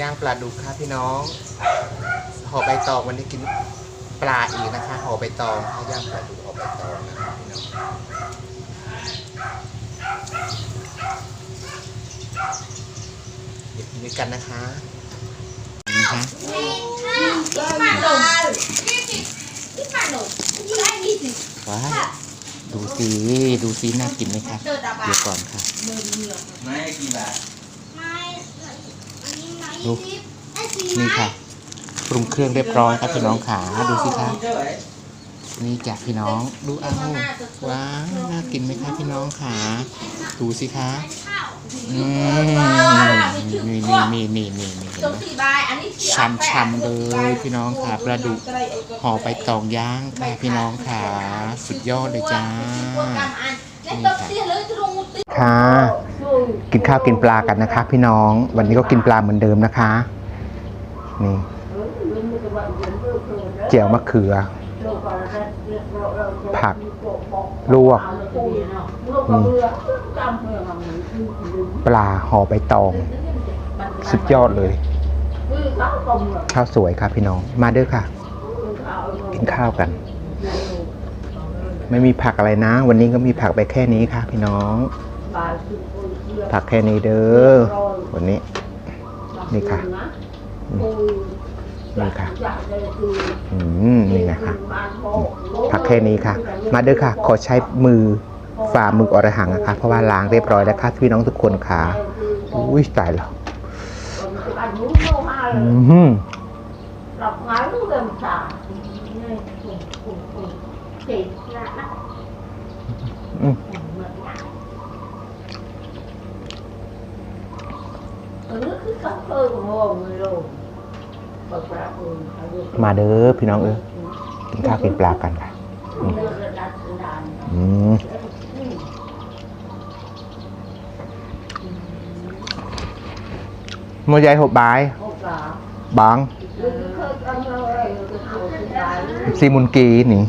ย่างปลาดุกค่ะพี่น้องห่อใบตองวันนี้กินปลาอีกนะคะห่อใบตองค่ะย่างปลาดุกห่อใบตองนะคะพี่น้องเดี๋ยวกินด้วยกันนะคะนะคะว้าดูสิดูสิน่ากินไหมคะเดี๋ยวก่อนค่ะไม่กี่บาท ดู นี่ค่ะ ปรุงเครื่องเรียบร้อยครับพี่น้องขาดูสิคะนี่จ้ะพี่น้องดูเอาว้าวน่ากินไหมคะพี่น้องขาดูสิคะอืมนี่นี่นี่นี่นี่นี่นไหมช่ำชำๆเลยพี่น้องขาปลาดุกห่อใบตองย่างค่ะพี่น้องขาสุดยอดเลยจ้า ค่ะ กินข้าวกินปลากันนะคะ พี่น้องวันนี้ก็กินปลาเหมือนเดิมนะคะ นี่เจียวมะเขือ ผักลวก ปลาห่อใบตอง สุดยอดเลย ข้าวสวยครับพี่น้องมาเด้อค่ะ กินข้าวกัน ไม่มีผักอะไรนะ วันนี้ก็มีผักไปแค่นี้ค่ะ พี่น้อง ผักแค่นี้เด้อวันนี้ นี่ค่ะนี่ค่ะอืมนี่นะคะผักแค่นี้ค่ะ มาเด้อค่ะ ขอใช้มือฝ่ามืออรหังนะคะ เพราะว่าล้างเรียบร้อยแล้วค่ะพี่น้องทุกคนค่ะอุ้ยตายแล้วอืม đọc ngắn gần xả chỉ là nó อื มาเด้อพี่น้องเออกินข้าวกินปลากันค่ะอืมมือใหญ่หกบาย hộp cả บาง cứ khơi cắm hơi cái hồ cái cái ซีมุนกีนี่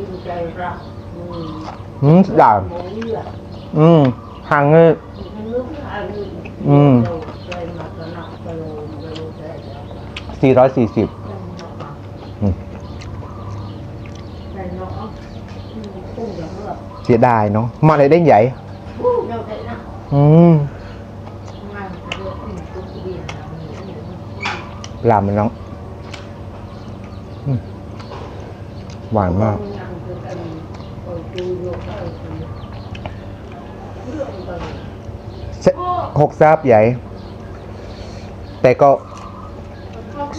Kim cây rộng ừ. อืมด่า Mỗi là อืมห่างเงย cái nước hai mươi Ừ. Đầu cây mà cái nặng cái lồ cái lồ cái đó. สี่ร้อยสี่สิบ Ừ. Này nó ừ, không được nữa. เสียดายเนาะมาเลยได้ใหญ่ Ừ, đâu thế nào? อืม Ngoài cái được, ừ, cũng cái biển là mình cũng được. ปลามันน้องอืมหวานมาก Không หกซาบใหญ่ แต่ก็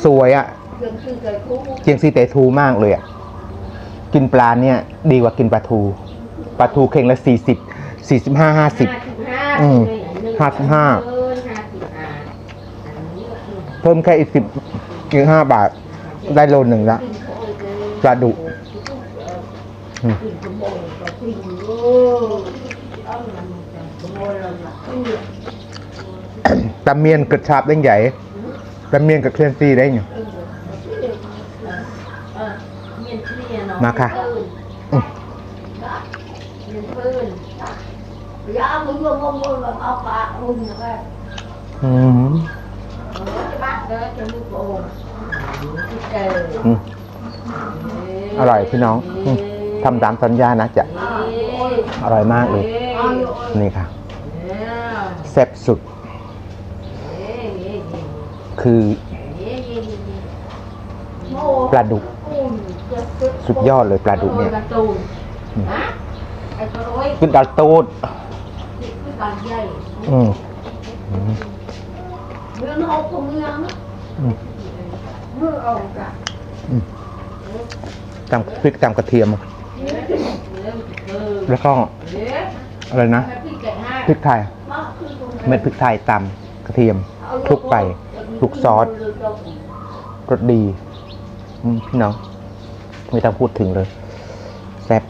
สวยอะ่ะ Dân sư cây khúc. เจียงซีเตทูมากเลยอะ่ะ กินปลาเนี่ย ดีกว่ากินปลาทูปลาทูเข่งละสี่สิบสี่สิบห้าห้าสิบ Ừ. ห้าสิบห้าเพิ่มแค่อีกสิบอีกห้าบาท ได้โลหนึ่งละปลาดุอืม ตำเมียนกระชับได้ใหญ่ตำเมียนกับเคลียนซีได้เนี่มาปากมึงนะแม่ะอืมอร่อยพี่น้องทำตามสัญญานะจ๊ะอร่อยมากเลย นี่ค่ะ แซ่บสุด คือปลาดุก สุดยอดเลยปลาดุกเนี่ยอืมไอ้ตัวร้อยคือดัลตูดคือการใหญ่อืมอืมเมืองหกของเมืองนะอืมเมืองเอาจ้ะตำพริกตำกระเทียมเออแล้วก็เอ๊ะอะไรนะแม่พี่แกะให้พริกไทยมาคือตรง เม็ดพริกไทยตำกระเทียมคลุกไปคลุกซอสรสดีอืมพี่น้องไม่ต้องพูดถึงเลยแซ่บ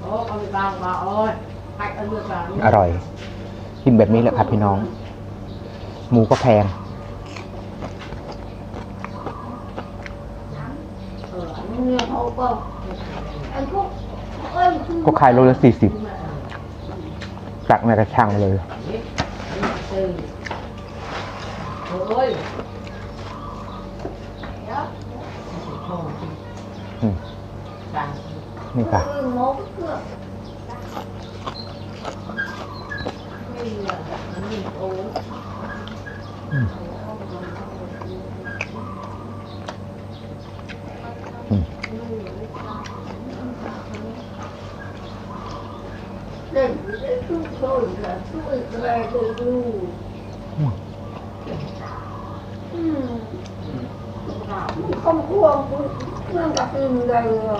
โอ้เอาไปบางมาโอ้ยไปเอาเรือบางอร่อย กินแบบนี้แหละครับพี่น้อง หมูก็แพงเออเมืองหกก็ anh khúc ơi ก็ขายโลละสี่สิบตักในกระชังเลย ôi อืมนี่ค่ะ Ừ, để chút thôi là chút về từ từ อืม không cuồng nhưng gặp từng ngày nó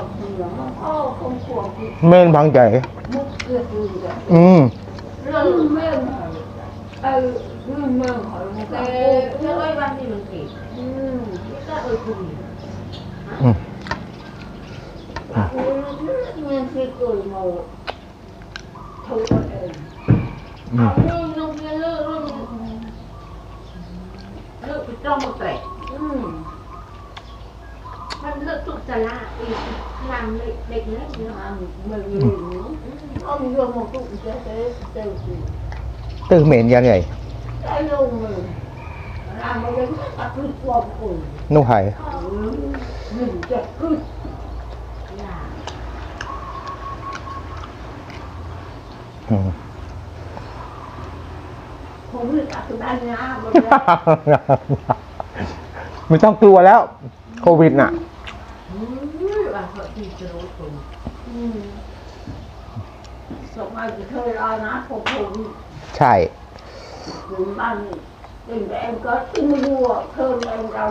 không không cuồng เม่นบางใหญ่ một việc gì cả อืม lưng mềm ừ lưng mềm hỏi một cái Thế ơi văn thì mình kể ừ Biết ra ơi cùng อืม nhưng khi cười màu thôi ơi อืม Lương lương kia lương lương Lương phải trong một tẻ ừ Văn lương tụ trà la Ý làm lệ đệch đấy nhá ăn mềm mềm ông vừa một tụng thế thế thế gì ตื้อเหม็นยังไง cái lông mềm làm một cái bắt cứ cuồng cuồng นุ่ง อืม không biết cả từ đây nha mà ไม่ต้องกลัวแล้ว โควิดน่ะ Ui, bà sợ thì chờ đối cùng ừ sống ai thì thôi ai nát không không ใช่ถึงบ้านถึงแ em có ที่ไม่รู้อะเพิ่มแอมเรา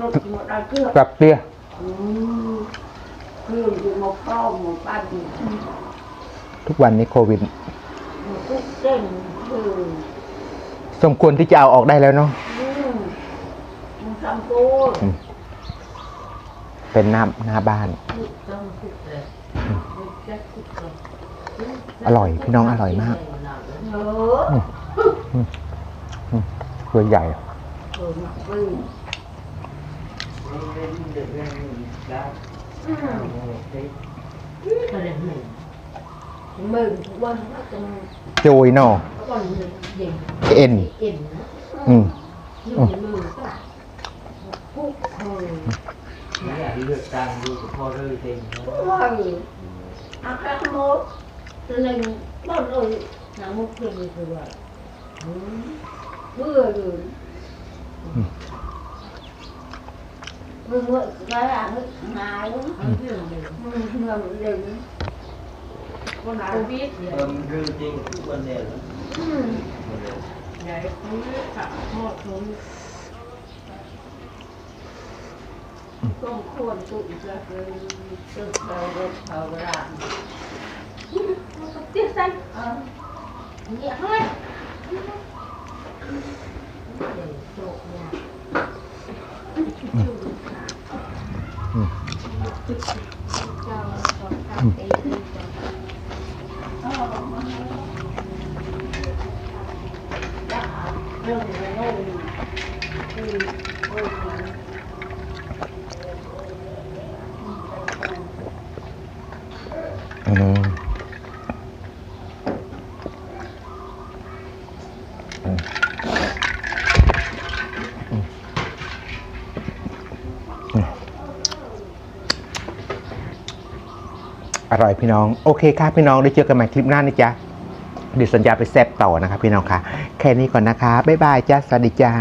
รถหมดได้เครื่องปรับเปลี่ยอืมเครื่องอยู่หมดข้อหมดบ้านอยู่ ที่ทุกวันนี้โควิดหมดทุกเส้นคือสมควรที่จะเอาออกได้แล้วเนาะอืมมันทำตัวเป็นหน้าหน้าบ้าน Lương trong cục này Lương chắc cục này อร่อยพี่น้องอร่อยมากเออตัวใหญ่เออหนักเลย Lên được ra đá อืม thế Thật là mình มึงทุกวันก็จะโจยเนาะ Còn mình nhìn เอ็น Yên อืม Nhưng mà lương các bạn พุกเออ Nghĩa là đi được tăng đi của kho rơi tình ว่าอาคาโมดเล็งบ้านเลยนางมุกเพื่อนคือว่าเบื่อเลยมึงว่า cái là nó hài lắm Ở đường mình มึง ngầm đừng con nào biết gì vậy? Mình rư chi cũng vấn đề lắm. Vậy không biết phạm thọ không? Không khôn tụi ra từ từ đầu đầu đầu ra. Tiếp xanh. Ờ. Nhẹ thôi. Để trộn. Ừ. ừ. ừ. อืมอืมอืมอืมอร่อยพี่น้อง โอเคครับพี่น้องได้เจอกันใหม่คลิปหน้านะจ๊ะ เดี๋ยวสัญญาไปแซบต่อนะครับพี่น้องคะแค่นี้ก่อนนะคะบ๊ายบายจ้าสวัสดีจ้า